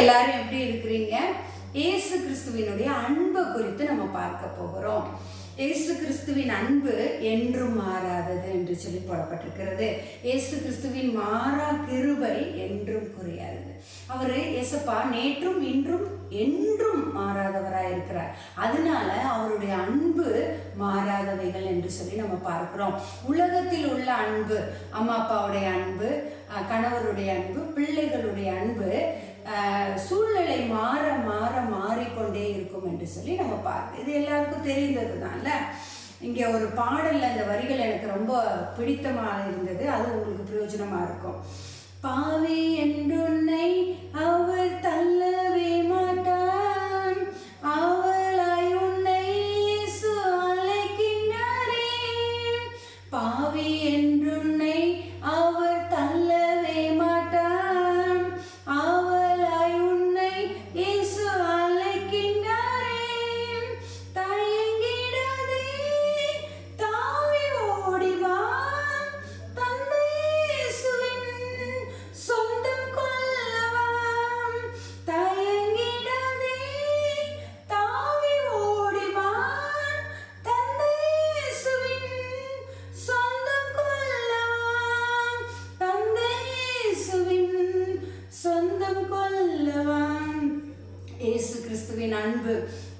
எல்லாரும் எப்படி இருக்கிறீங்க? இயேசு கிறிஸ்துவினுடைய அன்பை குறித்து நம்ம பார்க்க போகிறோம். இயேசு கிறிஸ்துவின் அன்பு என்றும் மாறாதது என்று சொல்லி போடப்பட்டிருக்கிறது. இயேசு கிறிஸ்துவின் மாறா கிருபை என்றும் குறையாது. அவர் இயேசப்பா நேற்றும் இன்றும் என்றும் மாறாதவராக இருக்கிறார். அதனால அவருடைய அன்பு மாறாதவைகள் என்று சொல்லி நம்ம பார்க்கிறோம். உலகத்தில் உள்ள அன்பு அம்மா அப்பாவுடைய அன்பு கணவருடைய அன்பு பிள்ளைகளுடைய அன்பு சூழ்நிலை மாற மாற மாறிக்கொண்டே இருக்கும் என்று சொல்லி நம்ம பார்க்க இது எல்லாருக்கும் தெரிந்தது தான்ல இங்கே ஒரு பாடலில் அந்த வரிகள் எனக்கு ரொம்ப பிடித்தமாக இருந்தது. அது உங்களுக்கு பிரயோஜனமாக இருக்கும். பாவி என்றுன்னை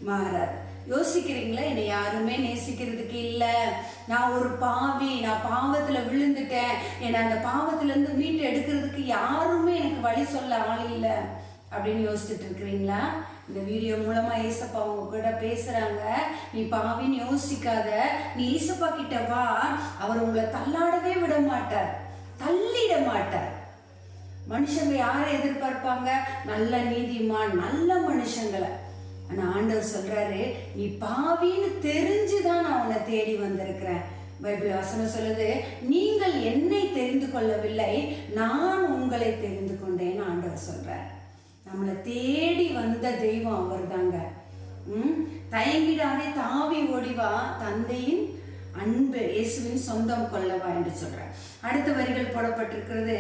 மாறாது யோசிக்கிறீங்களா? என்னை யாருமே நேசிக்கிறதுக்கு இல்லை. நான் ஒரு பாவி நான் பாவத்தில் விழுந்துட்டேன். என்னை அந்த பாவத்திலேருந்து மீட்டு எடுக்கிறதுக்கு யாருமே எனக்கு வழி சொல்ல ஆள் இல்லை. அப்படின்னு யோசிச்சுட்டு இருக்கிறீங்களா? இந்த வீடியோ மூலமாக ஏசப்பா உங்க கூட பேசுறாங்க. நீ பாவின்னு யோசிக்காத. நீ ஏசப்பா கிட்ட வா. அவர் உங்களை தள்ளாடவே விட மாட்டார். தள்ளிட மாட்டார். மனுஷங்க யாரை எதிர்பார்ப்பாங்க? நல்ல நீதிமான் நல்ல மனுஷங்களை. ஆனால் ஆண்டவர் சொல்றாரு நீ பாவின்னு தெரிஞ்சுதான் நான் உன்னை தேடி வந்திருக்கிறேன். பைபிள் வசனம் சொல்லுது நீங்கள் என்னை தெரிந்து கொள்ளவில்லை நான் உங்களை தெரிந்து கொண்டேன்னு ஆண்டவர் சொல்கிறார் நம்மளை தேடி வந்த தெய்வம் அவர்தாங்க. ம் தயங்கிடாதே தாவி ஓடிவா தந்தையின் அன்பு இயேசுவின் சொந்தம் கொள்ளவா என்று சொல்றார். அடுத்த வரிகள் போடப்பட்டிருக்கிறது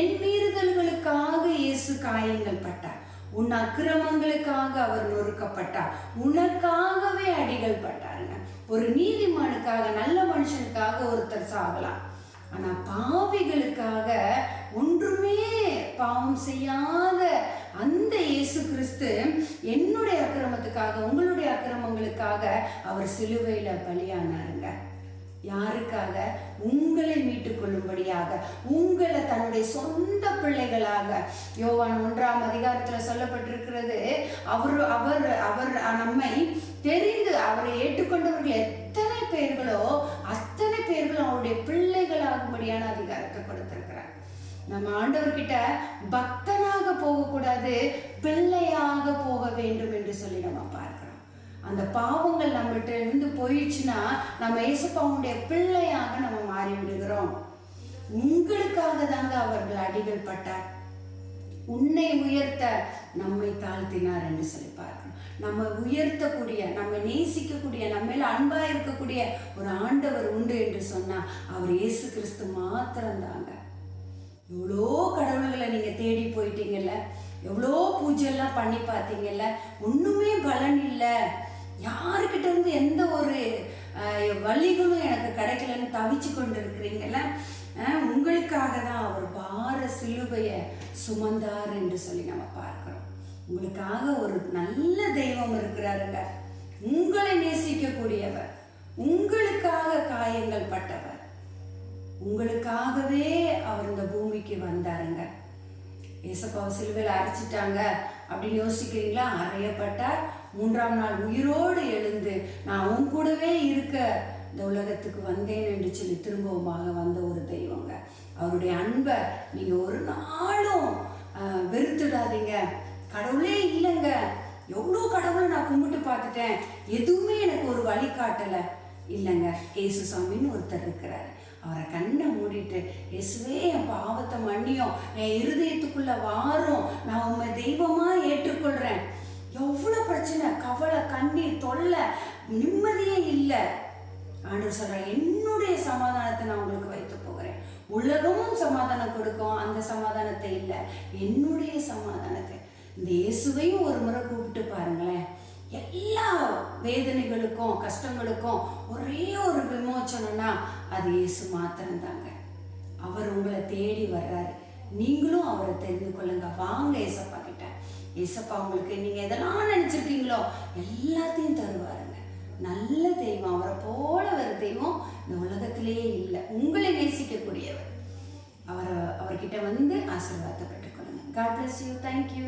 என் மீறுதல்களுக்காக இயேசு காயங்கள் பட்டார். உன் அக்கிரமங்களுக்காக அவர் நொறுக்கப்பட்டார். உனக்காகவே அடிகள் பட்டாருங்க. ஒரு நீதிமானுக்காக நல்ல மனுஷனுக்காக ஒருத்தர் சாகலாம். ஆனா பாவிகளுக்காக ஒன்றுமே பாவம் செய்யாத அந்த இயேசு கிறிஸ்து என்னுடைய அக்கிரமத்துக்காக உங்களுடைய அக்கிரமங்களுக்காக அவர் சிலுவையில பலியானாருங்க. யாருக்காக? உங்களை மீட்டுக் கொள்ளும்படியாக உங்களை தன்னுடைய சொந்த பிள்ளைகளாக. யோவான் ஒன்றாம் அதிகாரத்துல சொல்லப்பட்டிருக்கிறது அவர் அவர் அவர் நம்மை தெரிந்து அவரை ஏற்றுக்கொண்டவர்கள் எத்தனை பேர்களோ அத்தனை பேர்களும் அவருடைய பிள்ளைகளாகும்படியான அதிகாரத்தை கொடுத்திருக்கிறார். நம்ம ஆண்டவர்கிட்ட பக்தனாக போகக்கூடாது பிள்ளையாக போ வேண்டும் என்று சொல்லி நம்ம பார்க்கிறோம் அந்த பாவங்கள் நம்மகிட்ட இருந்து போயிடுச்சுன்னா நம்ம இயேசுப்பாவுடைய பிள்ளையாக நம்ம மாறி விடுகிறோம். உங்களுக்காக தாங்க அவர்கள் அடிகள் பட்டார். உன்னை உயர்த்த நம்மை தாழ்த்தினார் என்று சொல்லி பார்க்கணும். நம்ம உயர்த்தக்கூடிய நம்ம நேசிக்கக்கூடிய நம்ம அன்பா இருக்கக்கூடிய ஒரு ஆண்டவர் உண்டு என்று சொன்னா அவர் இயேசு கிறிஸ்து மாத்திரம்தாங்க. எவ்வளோ கடவுள்களை நீங்க தேடி போயிட்டீங்கல்ல? எவ்வளோ பூஜைலாம் பண்ணி பார்த்தீங்கல்ல? ஒண்ணுமே பலன் இல்லை. யாருக்கிட்ட இருந்து எந்த ஒரு வழிகளும் எனக்கு கிடைக்கலன்னு தவிச்சு கொண்டு இருக்கிறீங்கல்ல உங்களுக்காக தான் அவர் பார சிலுவையை சுமந்தார் என்று சொல்லி நம்ம பார்க்குறோம். உங்களுக்காக ஒரு நல்ல தெய்வம் இருக்கிறாருங்க. உங்களை நேசிக்கக்கூடியவர் உங்களுக்காக காயங்கள் பட்டவர். உங்களுக்காகவே அவர் இந்த பூமிக்கு வந்தாருங்க. ஏசப்பாவை சிலுவையில் அரைச்சிட்டாங்க அப்படின்னு யோசிக்கிறீங்களா? அறையப்பட்டார். மூன்றாம் நாள் உயிரோடு எழுந்து நான் உன் கூடவே இருக்க இந்த உலகத்துக்கு வந்தேன் என்று சொல்லி திரும்பவுமாக வந்த ஒரு தெய்வங்க. அவருடைய அன்பை நீங்கள் ஒரு நாளும் வெறுத்துடாதீங்க. கடவுளே இல்லைங்க. எவ்வளோ கடவுளை நான் கும்பிட்டு பார்த்துட்டேன். எதுவுமே எனக்கு ஒரு வழி காட்டலை. இல்லைங்க ஏசு சாமின்னு ஒருத்தர் இருக்கிறார். அவரை கண்ணை மூடிட்டு இயேசுவே என் பாவத்தை மன்னியும். என் இருதயத்துக்குள்ள வாரும். நான் உண்மை தெய்வமாக ஏற்றுக்கொள்கிறேன் எவ்வளோ பிரச்சனை? கவலை கண்ணீர் தொல்லை நிம்மதியே இல்லை. ஆண்டு சொல்றேன் என்னுடைய சமாதானத்தை நான் உங்களுக்கு வைத்து போகிறேன். உலகமும் சமாதானம் கொடுக்கும் அந்த சமாதானத்தை இல்லை. என்னுடைய சமாதானத்தை. இந்த இந்த இயேசுவையும் ஒரு முறை கூப்பிட்டு பாருங்களேன். எல்லா வேதனைகளுக்கும் கஷ்டங்களுக்கும் ஒரே ஒரு விமோச்சனம்னா அது இயேசு மாத்திரம்தாங்க. அவர் உங்களை தேடி வர்றாரு. நீங்களும் அவரை தெரிந்து கொள்ளுங்க. வாங்க ஏசப்பா கிட்ட. ஏசப்பா உங்களுக்கு நீங்க எதெல்லாம் நினைச்சிருக்கீங்களோ எல்லாத்தையும் தருவாருங்க. நல்ல தெய்வம். அவரை போல ஒரு தெய்வம் இந்த உலகத்திலேயே இல்லை. உங்களை நேசிக்கக்கூடியவர். அவரை அவர்கிட்ட வந்து ஆசீர்வாதத்தை பெற்றுக்கொள்ளுங்க God bless you thank you